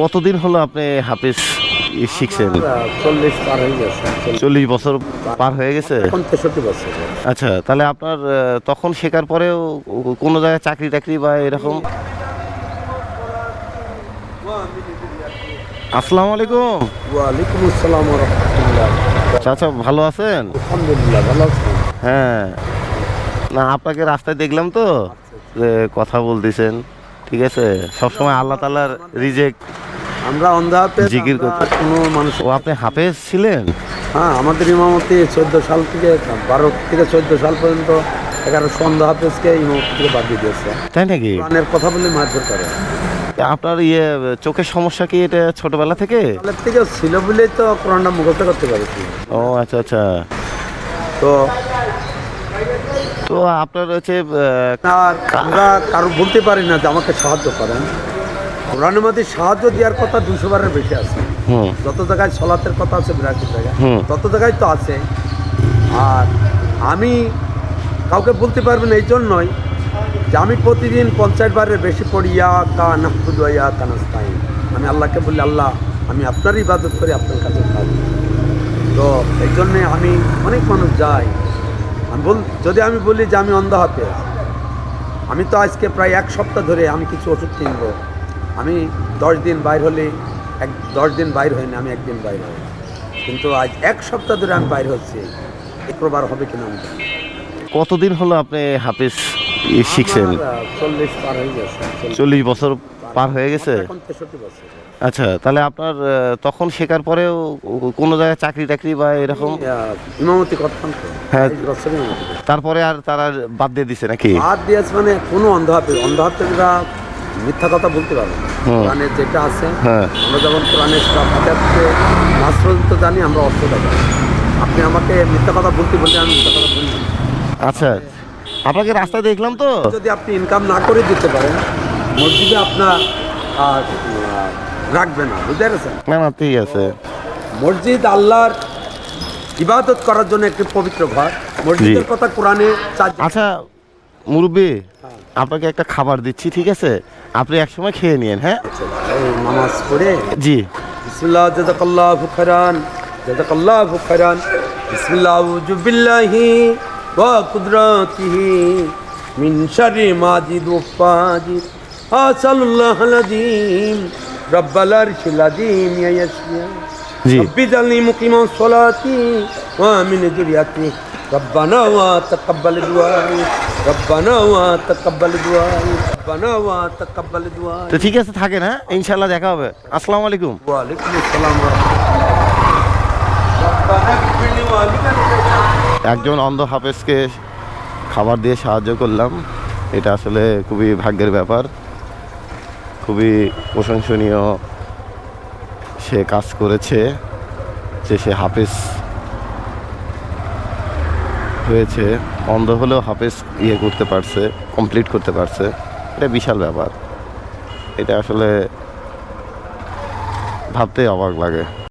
কতদিন হলো আপনি হাফিজ শিখছেন? চল্লিশ পার হয়ে গেছে চল্লিশ। বছর পার হয়ে গেছে? তেষট্টি বছর। আচ্ছা তাহলে আপনার তখন শেখার পরেও কোনো জায়গায় চাকরি টাকরি বা এরকম? আসসালামু আলাইকুম। ওয়ালাইকুম আসসালাম চাচা ভালো আছেন? আলহামদুলিল্লাহ ভালো আছেন হ্যাঁ। না আপনাকে রাস্তায় দেখলাম তো যে কথা বলতেছেন। ঠিক আছে? সবসময় আল্লাহ তালার রিজেক্ট আমরা অন্ধাতে জিকির করতে- কোনো মানুষ ও আপনি হাফেজ ছিলেন? হ্যাঁ আমাদের ইমামতি চোদ্দ সাল থেকে বারো থেকে চোদ্দ সাল পর্যন্ত এগারো সন্ধ্যা হাফেজকে ইমামতি থেকে বাদ দিয়ে দিয়েছে। তাই নাকি? কোরআনের কথা বলে মারধর করে। আপনার ইয়ে চোখের সমস্যা কি এটা ছোটবেলা থেকে? থেকে ছিল বলেই তো কোরআনটা মুখস্থ করতে পারেছি। ও আচ্ছা আচ্ছা। তো তো আপনার হচ্ছে আমরা কারও বলতে পারি না যে আমাকে সাহায্য করেন। কোরআনের মধ্যে সাহায্য দেওয়ার কথা দুশো বারের বেশি আছে। যত জায়গায় সলাতের কথা আছে বিরাশি জায়গায়। তত জায়গায় তো আছে। আর আমি কাউকে বলতে পারবেন এই জন্যই যে আমি প্রতিদিন পঞ্চায়েত বারের বেশি পড়িয়া কা নাহবুদয়া কানাস্তাই আমি আল্লাহকে বলি আল্লাহ আমি আপনারই ইবাদত করি আপনার কাছে তো এই জন্যে আমি অনেক মানুষ যাই। বল, যদি আমি বলি যে আমি অন্ধ হাতে, আমি তো আজকে প্রায় এক সপ্তাহ ধরে আমি কিছু ওষুধ কিনবো। আমি দশ দিন বাইর হলে এক, দশ দিন বাইর হয়নি, আমি একদিন বাইর হই কিন্তু আজ এক সপ্তাহ ধরে আমি বাইর হচ্ছি। একবার হবে কিনা আমি। কতদিন হলো আপনি হাফিজ শিখছেন? চল্লিশ বছর পার হয়ে গেছে? আচ্ছা তাহলে আপনার তখন শেখার পরেও কোনো জায়গায় চাকরি টাকরি বা এরকম? ইমামতি করতাম হ্যাঁ। তারপরে আর তারা বাদ দিয়ে দিছে নাকি? বাদ দিয়েছে মানে কোনো অন্ধ হাতে মিথ্যা কথা বলতে পারবে না। হুম। কোরআনে যেটা আছে হ্যাঁ। আমরা যেমন কোরআনে হাতে মাস পর্যন্ত জানি আমরা অর্থটা জানি আপনি আমাকে মিথ্যা কথা বলতে বললে আমি মিথ্যা কথা বলি আচ্ছা। আপনাকে রাস্তায় দেখলাম তো। যদি আপনি ইনকাম না করে দিতে পারেন মসজিদে আপনার রাখবে না বুঝতে পেরেছেন? না না ঠিক আছে। মসজিদ আল্লাহর ইবাদত করার জন্য একটি পবিত্র ঘর। মসজিদের। কথা কোরআনে আচ্ছা মুরব্বী। আপনাকে একটা খাবার দিচ্ছি ঠিক আছে? আপনি একসময় খেয়ে নিন হ্যাঁ? নামাজ পড়ে জি। বিসমিল্লাহ জাযাকাল্লাহু খাইরান জাযাকাল্লাহু খাইরান বিসমিল্লাহ আউযু বিল্লাহি ওয়া কুদরাতিহি মিন শাররি মাজিদ ওয়া ফাজিদ আসালুল্লাহ আলাযীম রাব্বাল আরশিল আযীম ইয়া ইয়াসমিয়া জি ربي اجعلني مقيم صلاتي ومن ذريتي ربنا وتقبل دعائي ربنا وتقبل دعائي ربنا وتقبل دعائي তো ঠিক আছে থাকেন হ্যাঁ ইনশাল্লাহ দেখা হবে আসসালামু আলাইকুম ওয়ালাইকুম আসসালাম ওয়া রাহমাতুল্লাহ। রব্বানা ইগফির লি ওয়ালিদাইনা একজন অন্ধ হাফেজকে খাবার দিয়ে সাহায্য করলাম। এটা আসলে খুবই ভাগ্যের ব্যাপার। খুবই প্রশংসনীয় সে কাজ করেছে, যে সে হাফেজ হয়েছে। অন্ধ হলেও হাফেজ ইয়ে করতে পারছে কমপ্লিট করতে পারছে। এটা বিশাল ব্যাপার। এটা আসলে ভাবতে অবাক লাগে।